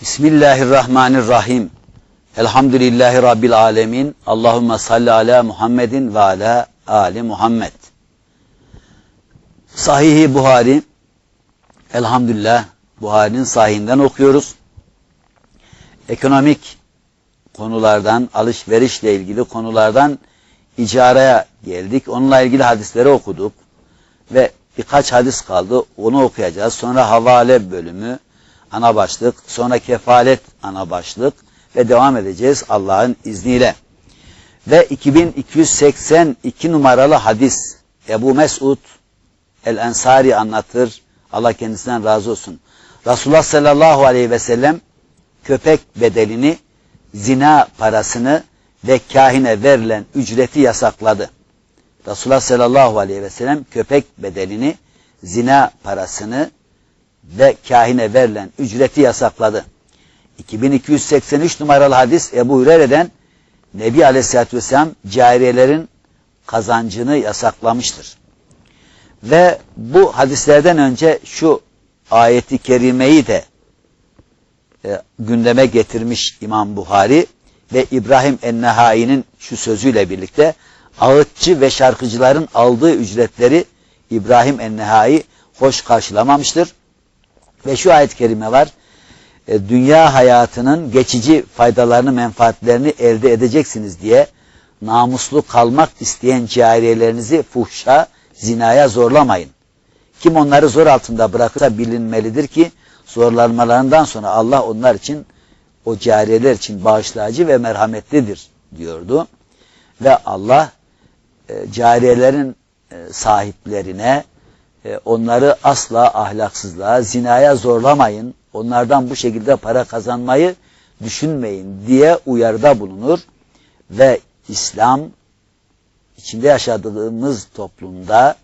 Bismillahirrahmanirrahim. Elhamdülillahi Rabbil alemin. Allahümme salli ala Muhammedin ve ala Ali Muhammed. Sahih-i Buhari. Elhamdülillah Buhari'nin sahihinden okuyoruz. Ekonomik konulardan, alışverişle ilgili konulardan icaraya geldik. Onunla ilgili hadisleri okuduk. Ve birkaç hadis kaldı. Onu okuyacağız. Sonra havale bölümü, ana başlık, sonra kefalet ana başlık ve devam edeceğiz Allah'ın izniyle. Ve 2282 numaralı hadis Ebu Mesud el-Ensari anlatır. Allah kendisinden razı olsun. Resulullah sallallahu aleyhi ve sellem köpek bedelini, zina parasını ve kahine verilen ücreti yasakladı. Resulullah sallallahu aleyhi ve sellem köpek bedelini, zina parasını ve kahine verilen ücreti yasakladı. 2283 numaralı hadis Ebu Hureyre'den Nebi Aleyhisselatü Vesselam cariyelerin kazancını yasaklamıştır. Ve bu hadislerden önce şu ayeti kerimeyi de e, gündeme getirmiş İmam Buhari ve İbrahim Ennehai'nin şu sözüyle birlikte ağıtçı ve şarkıcıların aldığı ücretleri İbrahim Ennehai hoş karşılamamıştır. Ve şu ayet-i kerime var. E, dünya hayatının geçici faydalarını, menfaatlerini elde edeceksiniz diye namuslu kalmak isteyen cariyelerinizi fuhşa, zinaya zorlamayın. Kim onları zor altında bırakırsa bilinmelidir ki zorlanmalarından sonra Allah onlar için o cariyeler için bağışlayıcı ve merhametlidir diyordu. Ve Allah e, cariyelerin e, sahiplerine e, onları asla ahlaksızlığa, zinaya zorlamayın. Onlardan bu şekilde para kazanmayı düşünmeyin diye uyarıda bulunur. Ve İslam içinde yaşadığımız toplumda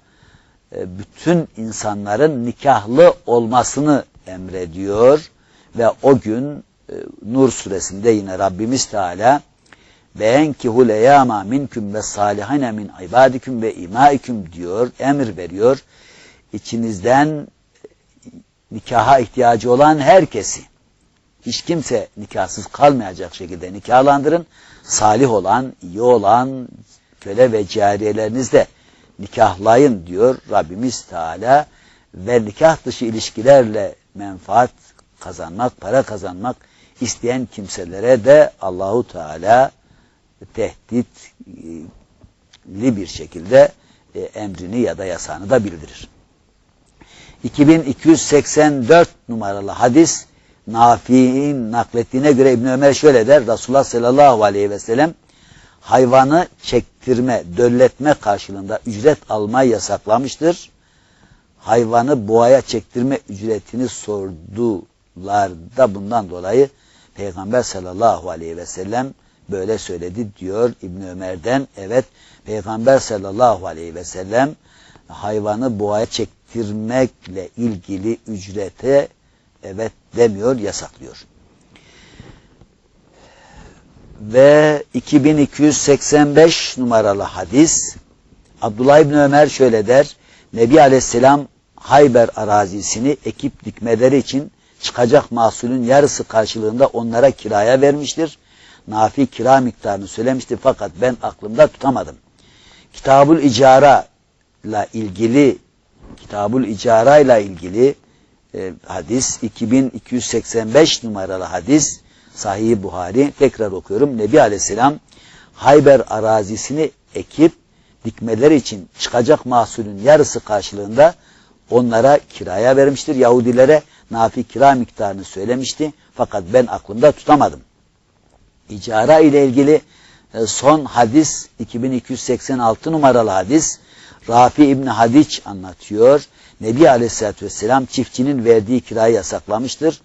e, bütün insanların nikahlı olmasını emrediyor. Ve o gün e, Nur suresinde yine Rabbimiz Teala be'enkihul eyama minkum ve salihine min ibadikum ve imaikum diyor, emir veriyor içinizden nikaha ihtiyacı olan herkesi hiç kimse nikahsız kalmayacak şekilde nikahlandırın. Salih olan, iyi olan köle ve cariyelerinizle nikahlayın diyor Rabbimiz Teala ve nikah dışı ilişkilerle menfaat kazanmak, para kazanmak isteyen kimselere de Allahu Teala tehditli bir şekilde e, emrini ya da yasağını da bildirir. 2284 numaralı hadis Nafi'in naklettiğine göre İbn Ömer şöyle der. Resulullah sallallahu aleyhi ve sellem hayvanı çektirme, dölletme karşılığında ücret almayı yasaklamıştır. Hayvanı boğaya çektirme ücretini sordular da bundan dolayı Peygamber sallallahu aleyhi ve sellem böyle söyledi diyor İbn Ömer'den. Evet Peygamber sallallahu aleyhi ve sellem hayvanı boğaya çektirme getirmekle ilgili ücrete evet demiyor, yasaklıyor. Ve 2285 numaralı hadis Abdullah İbni Ömer şöyle der. Nebi Aleyhisselam Hayber arazisini ekip dikmeleri için çıkacak mahsulün yarısı karşılığında onlara kiraya vermiştir. Nafi kira miktarını söylemişti fakat ben aklımda tutamadım. Kitabul İcara ile ilgili Kitabul İcara ile ilgili e, hadis 2285 numaralı hadis Sahih Buhari tekrar okuyorum. Nebi Aleyhisselam Hayber arazisini ekip dikmeler için çıkacak mahsulün yarısı karşılığında onlara kiraya vermiştir. Yahudilere nafi kira miktarını söylemişti. Fakat ben aklımda tutamadım. İcara ile ilgili e, son hadis 2286 numaralı hadis Rafi İbni Hadiç anlatıyor. Nebi Aleyhisselatü Vesselam çiftçinin verdiği kirayı yasaklamıştır.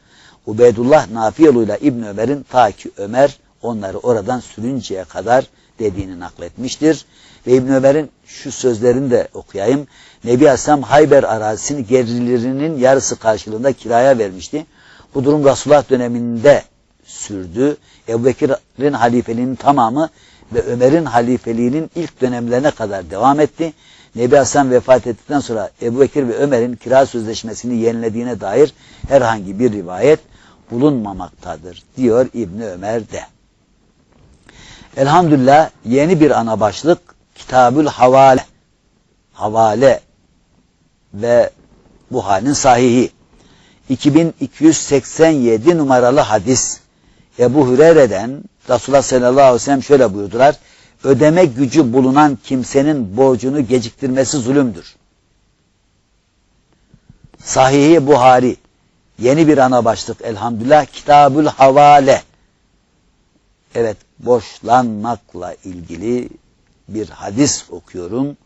Ubeydullah Nafi yoluyla İbn Ömer'in ta ki Ömer onları oradan sürünceye kadar dediğini nakletmiştir. Ve İbn Ömer'in şu sözlerini de okuyayım. Nebi Aleyhisselam Hayber arazisini gelirlerinin yarısı karşılığında kiraya vermişti. Bu durum Resulullah döneminde sürdü. Ebu Bekir'in halifeliğinin tamamı ve Ömer'in halifeliğinin ilk dönemlerine kadar devam etti. Nebi Hasan vefat ettikten sonra Ebu Bekir ve Ömer'in kira sözleşmesini yenilediğine dair herhangi bir rivayet bulunmamaktadır diyor İbni Ömer de. Elhamdülillah yeni bir ana başlık Kitabül Havale. Havale ve bu halin sahihi. 2287 numaralı hadis. Ebu Hureyre'den Resulullah sallallahu aleyhi ve sellem şöyle buyurdular. Ödeme gücü bulunan kimsenin borcunu geciktirmesi zulümdür. Sahih-i Buhari. Yeni bir ana başlık elhamdülillah. Kitabül Havale. Evet borçlanmakla ilgili bir hadis okuyorum.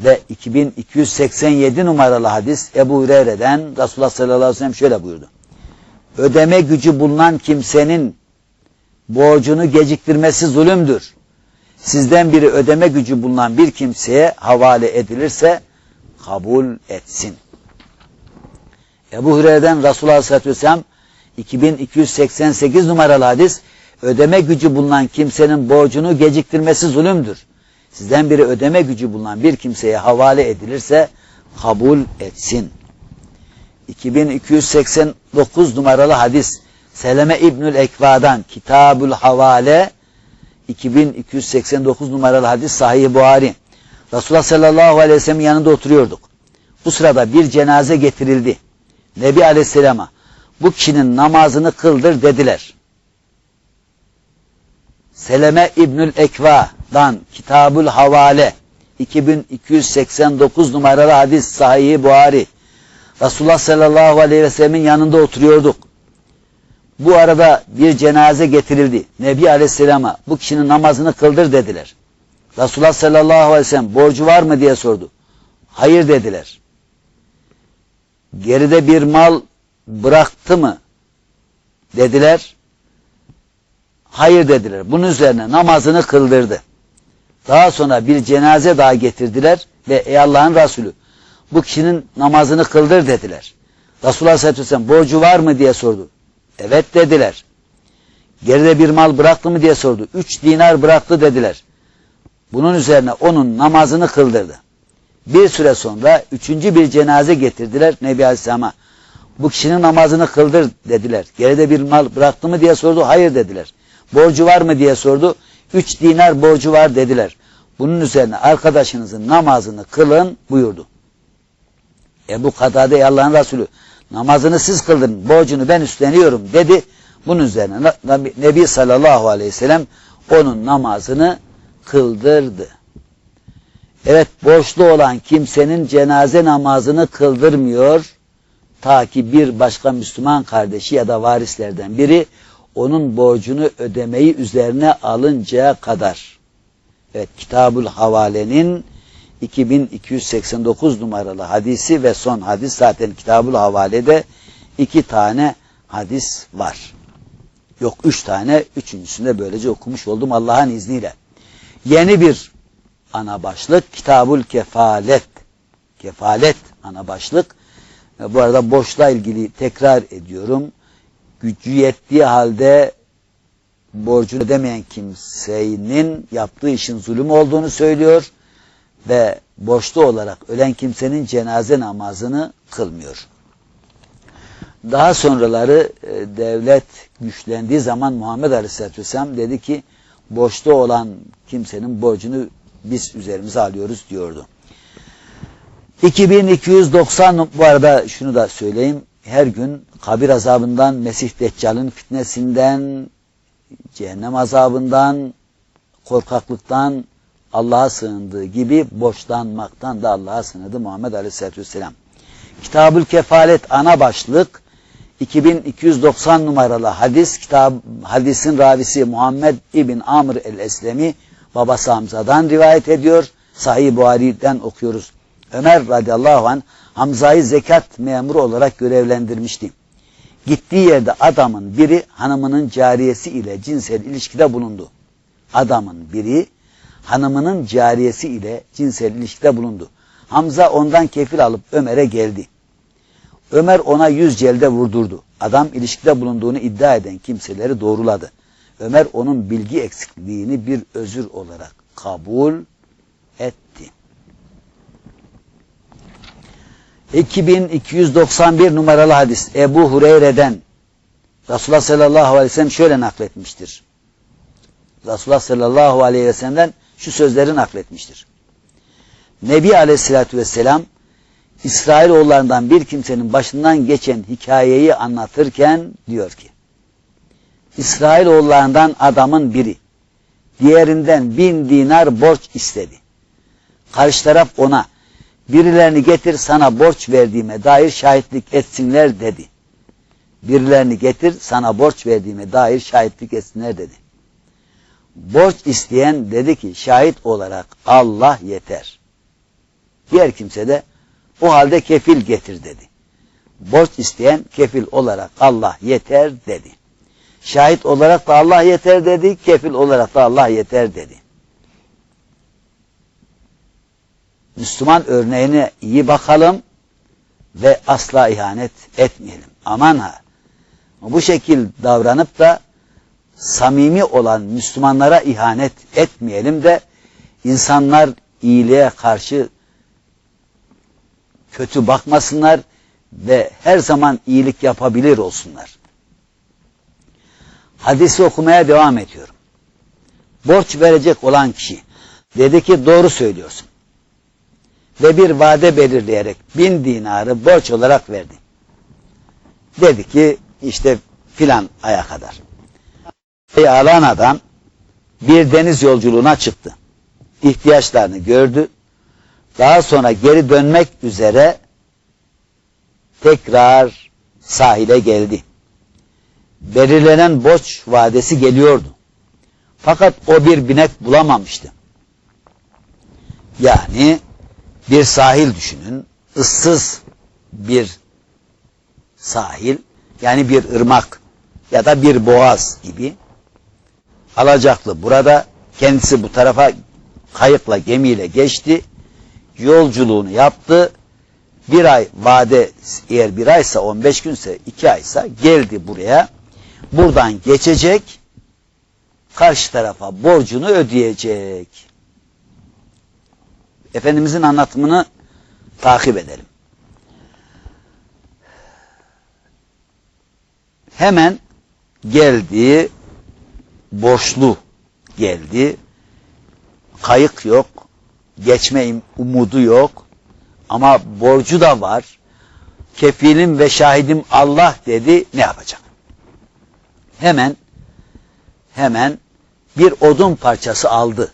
Ve 2287 numaralı hadis Ebu Hureyre'den Resulullah sallallahu aleyhi ve sellem şöyle buyurdu. Ödeme gücü bulunan kimsenin borcunu geciktirmesi zulümdür. Sizden biri ödeme gücü bulunan bir kimseye havale edilirse kabul etsin. Ebu Hureyre'den Resulullah Aleyhisselatü Vesselam 2288 numaralı hadis ödeme gücü bulunan kimsenin borcunu geciktirmesi zulümdür. Sizden biri ödeme gücü bulunan bir kimseye havale edilirse kabul etsin. 2289 numaralı hadis Seleme İbnül Ekva'dan Kitabül Havale 2289 numaralı hadis Sahih Buhari. Resulullah sallallahu aleyhi ve sellem yanında oturuyorduk. Bu sırada bir cenaze getirildi. Nebi aleyhisselama bu kişinin namazını kıldır dediler. Seleme İbnül Ekva'dan Kitabül Havale 2289 numaralı hadis Sahih Buhari. Resulullah sallallahu aleyhi ve sellemin yanında oturuyorduk. Bu arada bir cenaze getirildi. Nebi Aleyhisselam'a bu kişinin namazını kıldır dediler. Resulullah sallallahu aleyhi ve sellem borcu var mı diye sordu. Hayır dediler. Geride bir mal bıraktı mı dediler. Hayır dediler. Bunun üzerine namazını kıldırdı. Daha sonra bir cenaze daha getirdiler ve ey Allah'ın Resulü bu kişinin namazını kıldır dediler. Resulullah sallallahu aleyhi ve sellem borcu var mı diye sordu. Evet dediler. Geride bir mal bıraktı mı diye sordu. Üç dinar bıraktı dediler. Bunun üzerine onun namazını kıldırdı. Bir süre sonra üçüncü bir cenaze getirdiler Nebi Aleyhisselam'a. Bu kişinin namazını kıldır dediler. Geride bir mal bıraktı mı diye sordu. Hayır dediler. Borcu var mı diye sordu. Üç dinar borcu var dediler. Bunun üzerine arkadaşınızın namazını kılın buyurdu. Ebu Katade Allah'ın Resulü namazını siz kıldırın borcunu ben üstleniyorum dedi. Bunun üzerine Nebi sallallahu aleyhi ve sellem onun namazını kıldırdı. Evet borçlu olan kimsenin cenaze namazını kıldırmıyor. Ta ki bir başka Müslüman kardeşi ya da varislerden biri onun borcunu ödemeyi üzerine alıncaya kadar. Evet Kitabul Havale'nin 2289 numaralı hadisi ve son hadis zaten Kitabul Havale'de iki tane hadis var. Yok üç tane, üçüncüsünde böylece okumuş oldum Allah'ın izniyle. Yeni bir ana başlık Kitabul Kefalet. Kefalet ana başlık. Bu arada borçla ilgili tekrar ediyorum. Gücü yettiği halde borcunu ödemeyen kimsenin yaptığı işin zulüm olduğunu söylüyor ve borçlu olarak ölen kimsenin cenaze namazını kılmıyor. Daha sonraları e, devlet güçlendiği zaman Muhammed Aleyhisselatü Vesselam dedi ki borçlu olan kimsenin borcunu biz üzerimize alıyoruz diyordu. 2290 bu arada şunu da söyleyeyim. Her gün kabir azabından, Mesih Deccal'ın fitnesinden, cehennem azabından, korkaklıktan, Allah'a sığındığı gibi borçlanmaktan da Allah'a sığındı Muhammed Aleyhisselatü Vesselam. Kitabül Kefalet ana başlık 2290 numaralı hadis kitab hadisin ravisi Muhammed İbn Amr el-Eslemi babası Hamza'dan rivayet ediyor. Sahih Buhari'den okuyoruz. Ömer radıyallahu an Hamza'yı zekat memuru olarak görevlendirmişti. Gittiği yerde adamın biri hanımının cariyesi ile cinsel ilişkide bulundu. Adamın biri hanımının cariyesi ile cinsel ilişkide bulundu. Hamza ondan kefil alıp Ömer'e geldi. Ömer ona yüz celde vurdurdu. Adam ilişkide bulunduğunu iddia eden kimseleri doğruladı. Ömer onun bilgi eksikliğini bir özür olarak kabul etti. 2291 numaralı hadis Ebu Hureyre'den Resulullah sallallahu aleyhi ve sellem şöyle nakletmiştir. Resulullah sallallahu aleyhi ve sellem'den şu sözleri nakletmiştir. Nebi aleyhissalatü vesselam İsrailoğullarından bir kimsenin başından geçen hikayeyi anlatırken diyor ki İsrailoğullarından adamın biri diğerinden bin dinar borç istedi. Karşı taraf ona birilerini getir sana borç verdiğime dair şahitlik etsinler dedi. Birilerini getir sana borç verdiğime dair şahitlik etsinler dedi. Borç isteyen dedi ki şahit olarak Allah yeter. Diğer kimse de o halde kefil getir dedi. Borç isteyen kefil olarak Allah yeter dedi. Şahit olarak da Allah yeter dedi, kefil olarak da Allah yeter dedi. Müslüman örneğine iyi bakalım ve asla ihanet etmeyelim. Aman ha! Bu şekil davranıp da samimi olan Müslümanlara ihanet etmeyelim de insanlar iyiliğe karşı kötü bakmasınlar ve her zaman iyilik yapabilir olsunlar. Hadisi okumaya devam ediyorum. Borç verecek olan kişi dedi ki doğru söylüyorsun. Ve bir vade belirleyerek bin dinarı borç olarak verdi. Dedi ki işte filan aya kadar. Alan adam bir deniz yolculuğuna çıktı. İhtiyaçlarını gördü. Daha sonra geri dönmek üzere tekrar sahile geldi. Belirlenen borç vadesi geliyordu. Fakat o bir binek bulamamıştı. Yani bir sahil düşünün, ıssız bir sahil, yani bir ırmak ya da bir boğaz gibi alacaklı. Burada kendisi bu tarafa kayıkla gemiyle geçti. Yolculuğunu yaptı. Bir ay vade eğer bir aysa 15 günse iki aysa geldi buraya. Buradan geçecek. Karşı tarafa borcunu ödeyecek. Efendimizin anlatımını takip edelim. Hemen geldi boşlu geldi. Kayık yok. Geçme umudu yok. Ama borcu da var. Kefilim ve şahidim Allah dedi. Ne yapacak? Hemen hemen bir odun parçası aldı.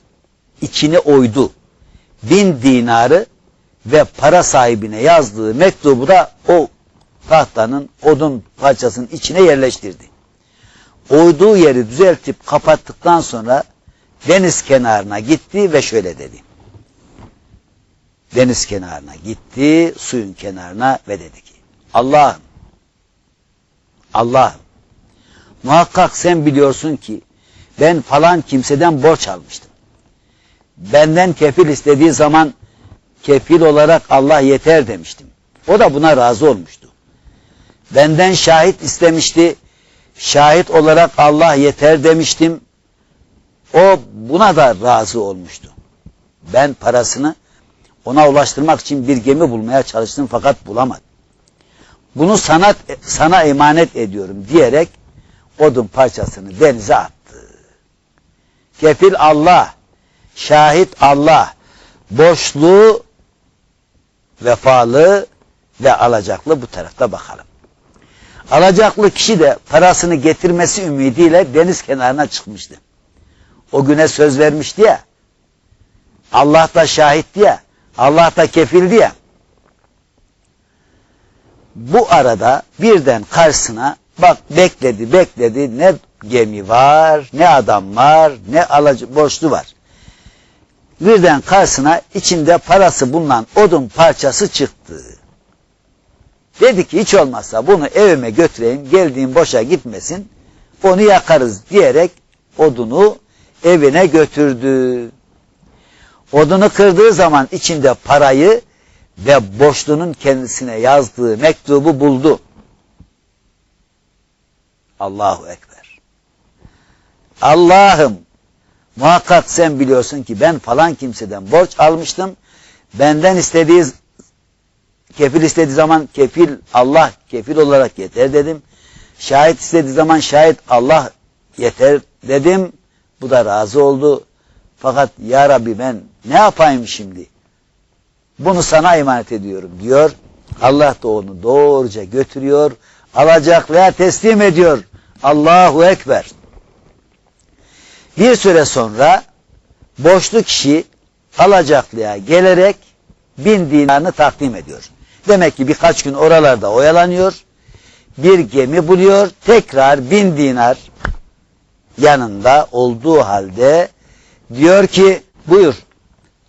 İçine oydu. Bin dinarı ve para sahibine yazdığı mektubu da o tahtanın odun parçasının içine yerleştirdi oyduğu yeri düzeltip kapattıktan sonra deniz kenarına gitti ve şöyle dedi. Deniz kenarına gitti, suyun kenarına ve dedi ki Allah'ım, Allah'ım muhakkak sen biliyorsun ki ben falan kimseden borç almıştım. Benden kefil istediği zaman kefil olarak Allah yeter demiştim. O da buna razı olmuştu. Benden şahit istemişti şahit olarak Allah yeter demiştim. O buna da razı olmuştu. Ben parasını ona ulaştırmak için bir gemi bulmaya çalıştım fakat bulamadım. Bunu sana, sana emanet ediyorum diyerek odun parçasını denize attı. Kefil Allah, şahit Allah, boşluğu vefalı ve alacaklı bu tarafta bakalım. Alacaklı kişi de parasını getirmesi ümidiyle deniz kenarına çıkmıştı. O güne söz vermişti ya. Allah da şahitti ya. Allah da kefildi ya. Bu arada birden karşısına bak bekledi bekledi ne gemi var ne adam var ne alıcı borçlu var. Birden karşısına içinde parası bulunan odun parçası çıktı. Dedi ki hiç olmazsa bunu evime götüreyim geldiğim boşa gitmesin onu yakarız diyerek odunu evine götürdü. Odunu kırdığı zaman içinde parayı ve boşluğunun kendisine yazdığı mektubu buldu. Allahu Ekber. Allah'ım muhakkak sen biliyorsun ki ben falan kimseden borç almıştım. Benden istediği Kefil istediği zaman kefil Allah kefil olarak yeter dedim. Şahit istediği zaman şahit Allah yeter dedim. Bu da razı oldu. Fakat ya Rabbi ben ne yapayım şimdi? Bunu sana emanet ediyorum diyor. Allah da onu doğruca götürüyor. Alacaklıya teslim ediyor. Allahu Ekber. Bir süre sonra boşlu kişi alacaklıya gelerek bin dinarını takdim ediyor. Demek ki birkaç gün oralarda oyalanıyor. Bir gemi buluyor. Tekrar bin dinar yanında olduğu halde diyor ki buyur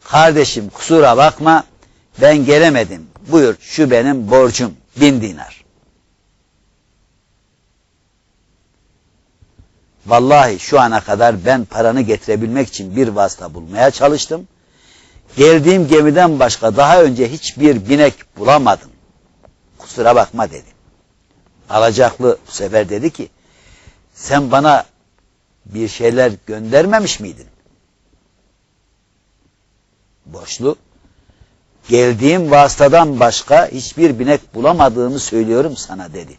kardeşim kusura bakma ben gelemedim. Buyur şu benim borcum bin dinar. Vallahi şu ana kadar ben paranı getirebilmek için bir vasıta bulmaya çalıştım. Geldiğim gemiden başka daha önce hiçbir binek bulamadım. Kusura bakma dedi. Alacaklı bu sefer dedi ki sen bana bir şeyler göndermemiş miydin? Boşlu geldiğim vasıtadan başka hiçbir binek bulamadığımı söylüyorum sana dedi.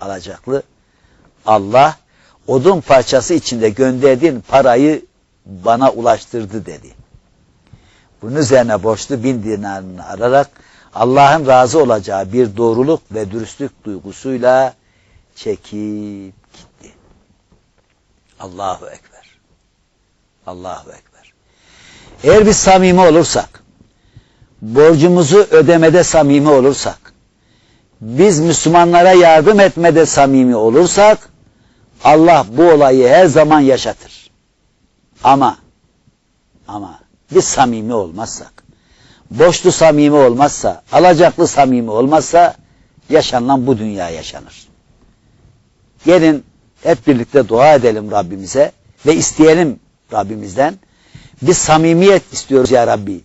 Alacaklı Allah odun parçası içinde gönderdiğin parayı bana ulaştırdı dedi. Bunun üzerine borçlu bin dinarını ararak Allah'ın razı olacağı bir doğruluk ve dürüstlük duygusuyla çekip gitti. Allahu Ekber. Allahu Ekber. Eğer biz samimi olursak, borcumuzu ödemede samimi olursak, biz Müslümanlara yardım etmede samimi olursak, Allah bu olayı her zaman yaşatır. Ama, ama biz samimi olmazsak, boşlu samimi olmazsa, alacaklı samimi olmazsa, yaşanılan bu dünya yaşanır. Gelin hep birlikte dua edelim Rabbimize ve isteyelim Rabbimizden. Biz samimiyet istiyoruz ya Rabbi.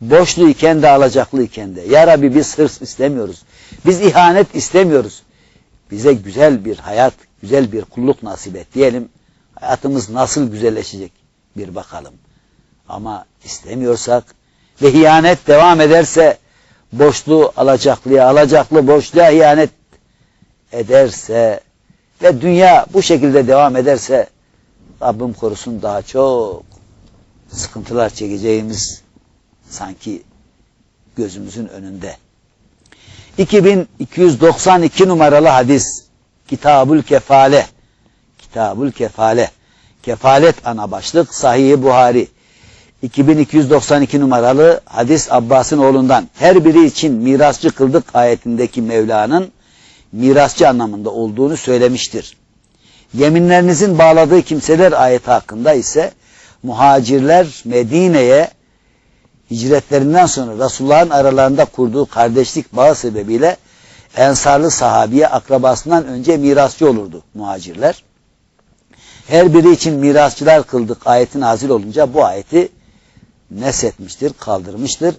Boşlu iken de alacaklı iken de. Ya Rabbi biz hırs istemiyoruz. Biz ihanet istemiyoruz. Bize güzel bir hayat, güzel bir kulluk nasip et diyelim. Hayatımız nasıl güzelleşecek bir bakalım. Ama istemiyorsak ve ihanet devam ederse boşluğu alacaklıya, alacaklı boşluğa ihanet ederse ve dünya bu şekilde devam ederse Rabbim korusun daha çok sıkıntılar çekeceğimiz sanki gözümüzün önünde. 2292 numaralı hadis Kitabül Kefale. Kitabül Kefale. Kefalet ana başlık Sahih Buhari 2292 numaralı hadis Abbas'ın oğlundan her biri için mirasçı kıldık ayetindeki Mevla'nın mirasçı anlamında olduğunu söylemiştir. Yeminlerinizin bağladığı kimseler ayeti hakkında ise muhacirler Medine'ye hicretlerinden sonra Resulullah'ın aralarında kurduğu kardeşlik bağı sebebiyle Ensarlı sahabiye akrabasından önce mirasçı olurdu muhacirler. Her biri için mirasçılar kıldık ayetin nazil olunca bu ayeti nesetmiştir, kaldırmıştır.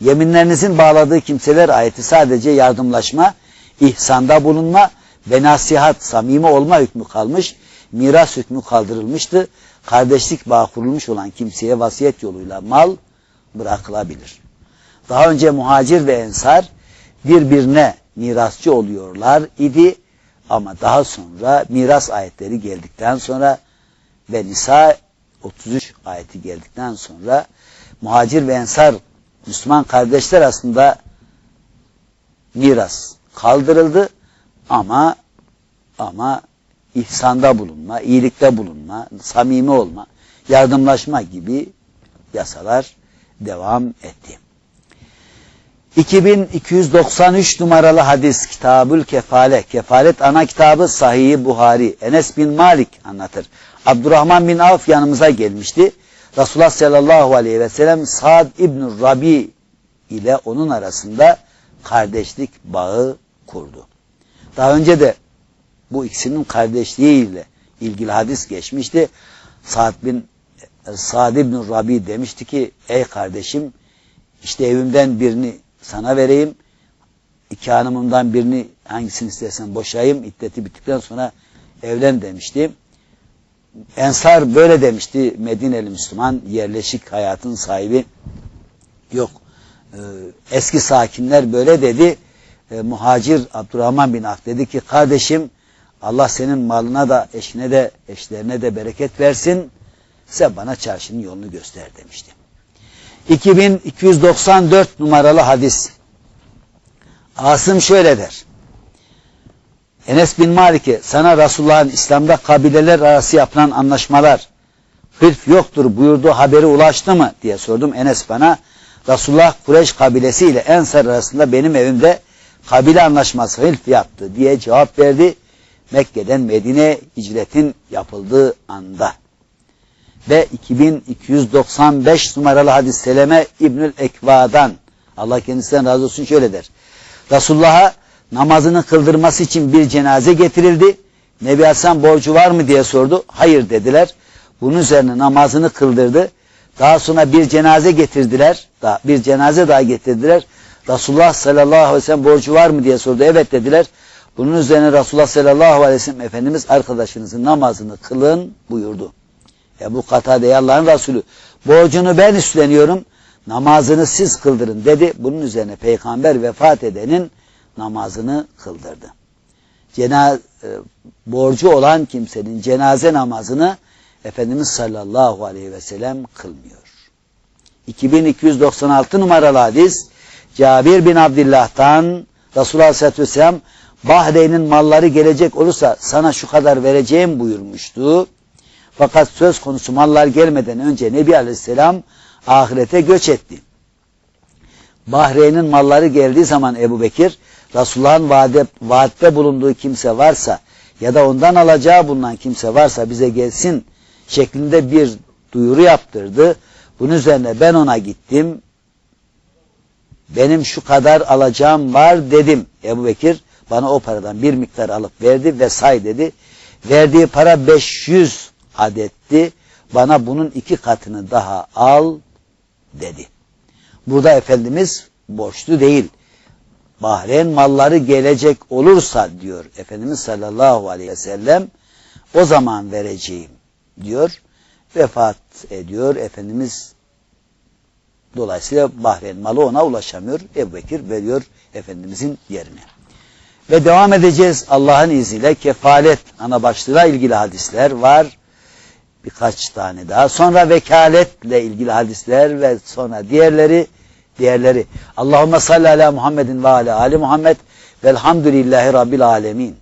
Yeminlerinizin bağladığı kimseler ayeti sadece yardımlaşma, ihsanda bulunma ve nasihat, samimi olma hükmü kalmış, miras hükmü kaldırılmıştı. Kardeşlik bağı kurulmuş olan kimseye vasiyet yoluyla mal bırakılabilir. Daha önce muhacir ve ensar birbirine mirasçı oluyorlar idi ama daha sonra miras ayetleri geldikten sonra ve Nisa 33 ayeti geldikten sonra muhacir ve ensar Müslüman kardeşler aslında miras kaldırıldı ama ama ihsanda bulunma, iyilikte bulunma, samimi olma, yardımlaşma gibi yasalar devam etti. 2293 numaralı hadis Kitabül Kefale, Kefalet ana kitabı Sahih Buhari, Enes bin Malik anlatır. Abdurrahman bin Avf yanımıza gelmişti. Resulullah sallallahu aleyhi ve sellem Sa'd İbn Rabi ile onun arasında kardeşlik bağı kurdu. Daha önce de bu ikisinin kardeşliğiyle ilgili hadis geçmişti. Sa'd bin Sa'd ibn Rabi demişti ki ey kardeşim işte evimden birini sana vereyim. iki hanımımdan birini hangisini istersen boşayayım. İddeti bittikten sonra evlen demişti. Ensar böyle demişti. Medineli Müslüman yerleşik hayatın sahibi. Yok. E, eski sakinler böyle dedi. E, muhacir Abdurrahman bin Af dedi ki kardeşim Allah senin malına da eşine de eşlerine de bereket versin. Sen bana çarşının yolunu göster demişti. 2294 numaralı hadis. Asım şöyle der. Enes bin Malik'e sana Resulullah'ın İslam'da kabileler arası yapılan anlaşmalar hırf yoktur buyurduğu haberi ulaştı mı diye sordum. Enes bana Resulullah Kureyş kabilesiyle Ensar arasında benim evimde kabile anlaşması hılf yaptı diye cevap verdi. Mekke'den Medine hicretin yapıldığı anda. Ve 2295 numaralı hadis Seleme İbnül Ekva'dan Allah kendisinden razı olsun şöyle der. Resulullah'a namazını kıldırması için bir cenaze getirildi. Nebi Hasan borcu var mı diye sordu. Hayır dediler. Bunun üzerine namazını kıldırdı. Daha sonra bir cenaze getirdiler. Daha bir cenaze daha getirdiler. Resulullah sallallahu aleyhi ve sellem borcu var mı diye sordu. Evet dediler. Bunun üzerine Resulullah sallallahu aleyhi ve sellem Efendimiz arkadaşınızın namazını kılın buyurdu. Ebu Katade Allah'ın Resulü borcunu ben üstleniyorum namazını siz kıldırın dedi. Bunun üzerine peygamber vefat edenin namazını kıldırdı. Cenaz e, borcu olan kimsenin cenaze namazını Efendimiz sallallahu aleyhi ve sellem kılmıyor. 2296 numaralı hadis Cabir bin Abdillah'tan Resulullah aleyhissalatü vesselam Bahreyn'in malları gelecek olursa sana şu kadar vereceğim buyurmuştu. Fakat söz konusu mallar gelmeden önce Nebi Aleyhisselam ahirete göç etti. Bahreyn'in malları geldiği zaman Ebu Bekir, Resulullah'ın vaade, vaatte bulunduğu kimse varsa ya da ondan alacağı bulunan kimse varsa bize gelsin şeklinde bir duyuru yaptırdı. Bunun üzerine ben ona gittim. Benim şu kadar alacağım var dedim. Ebu Bekir bana o paradan bir miktar alıp verdi ve say dedi. Verdiği para 500 adetti. Bana bunun iki katını daha al dedi. Burada Efendimiz borçlu değil. Bahreyn malları gelecek olursa diyor Efendimiz sallallahu aleyhi ve sellem o zaman vereceğim diyor. Vefat ediyor Efendimiz dolayısıyla Bahreyn malı ona ulaşamıyor. Ebu Bekir veriyor Efendimizin yerine. Ve devam edeceğiz Allah'ın izniyle kefalet ana başlığıyla ilgili hadisler var. Birkaç tane daha. Sonra vekaletle ilgili hadisler ve sonra diğerleri diğerleri. Allahümme salli ala Muhammedin ve ala ali Muhammed velhamdülillahi rabbil alemin.